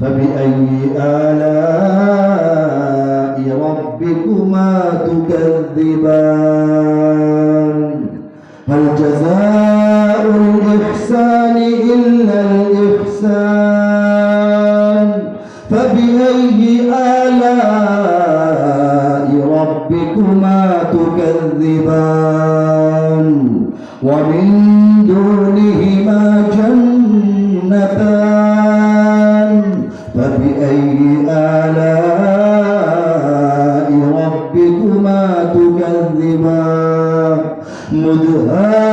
فبأي آلاء ربكما تكذبان؟ هل جزاء الإحسان إلا الإحسان؟ فبأي آلاء ربكما تكذبان؟ ومن دونهما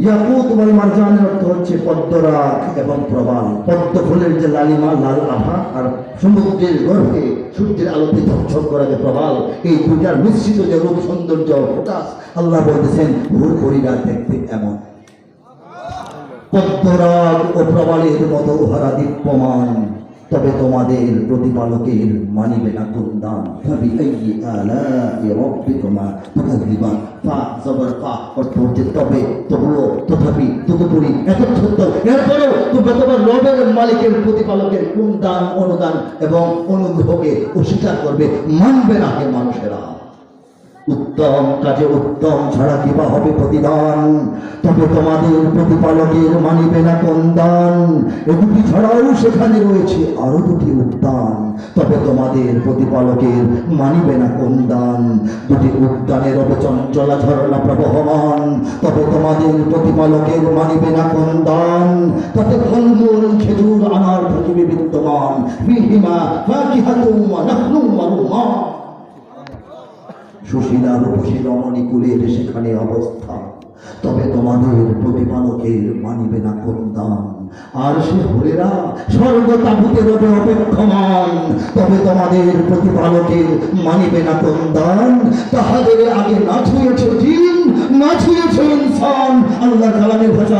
ইয়াকুত ওয়াল মারজানের অর্থ হচ্ছে পদ্মরাগ এবং প্রবাল। পদ্ম ফুলের যে লালিমা, লাল আভা আর সমুদ্রের গর্ভে সূর্যের আলোতে ঝকঝক করা যে প্রবাল, এই দুটার মিশ্রিত যে রূপ, সৌন্দর্য ফোকাস আল্লাহ বলতেছেন, ভোর করিরা দেখতে এমন। পদ্মরাগ ও প্রবালের মতো উহারা দীপ্যমান। তবে তোমাদের প্রতিপালকের মানিবে না কুন্দান ফা ফা অর্থ হচ্ছে তবে, তবুও তথাপি তদুপরি এরপরেও তোমরা তোমার রবের মালিকের প্রতিপালকের কুন্দান অনুদান এবং অনুগ্রহকে অস্বীকার করবে, মানবে না হে মানুষেরা। উত্তম কাজে উত্তম ছাড়া কিবা হবে প্রতিদান। তবে তোমাদের প্রতিপালকের মানিবে না কন্দান এ দুটি ছাড়াও সেখানে রয়েছে আরও দুটি উদ্যান। তবে তোমাদের প্রতিপালকের মানিবে না কন্দান দুটি উদ্যানের হবে চঞ্চলা ঝরনা প্রবহমান। তবে তোমাদের প্রতিপালকের মানিবে না কন্দান তাতে ফলমূল, খেজুর আনার পৃথিবী বিদ্যমান। ফিহিমা ফাকিহাতুম ওয়া নাহলুম ওয়া সুশীলা রূপসী কুলের সেখানে অবস্থা তবে তোমাদের প্রতিপালকের মানিবে না দান আর সে হরেরা স্বর্গ তাবুতে রবে অপেক্ষমান। তবে তোমাদের প্রতিপালকের মানিবে না দান তাহাদের আগে না ছুঁয়েছ জিন, না ছুঁয়েছ ইনসান। আল্লাহ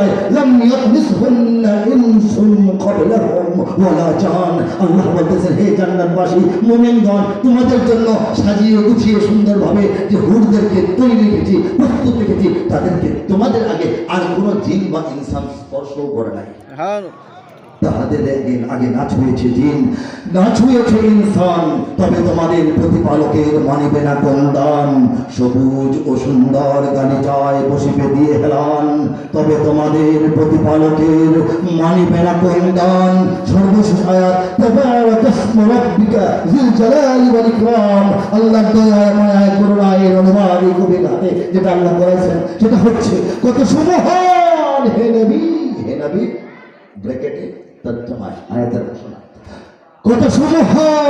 ভাষায় লাম ইয়াতমিসহুন্না ইনসুন ক্বাবলাহুম ওয়ালা জান আল্লাহ বলতেছেন হে জান্নাতবাসী মুমিনগণ তোমাদের জন্য সাজিয়ে গুছিয়ে সুন্দরভাবে যে হুরদেরকে তৈরি রেখেছি প্রস্তুত রেখেছি তাদেরকে তোমাদের আগে আর কোনো জিন বা ইনসান স্পর্শও করে নাই। তাহাদের একদিন আগে না ছুঁয়েছে জিন না ছুঁয়েছে ইনসান তবে তোমাদের প্রতিপালকের মানিবে না কন্দান। সবুজ ও সুন্দর গানে যায় বসিবে দিয়ে হেলান। তবে তোমাদের প্রতিপালকের মানিবে না করেছেন, সেটা হচ্ছে কত সুমহান। কত সুমহান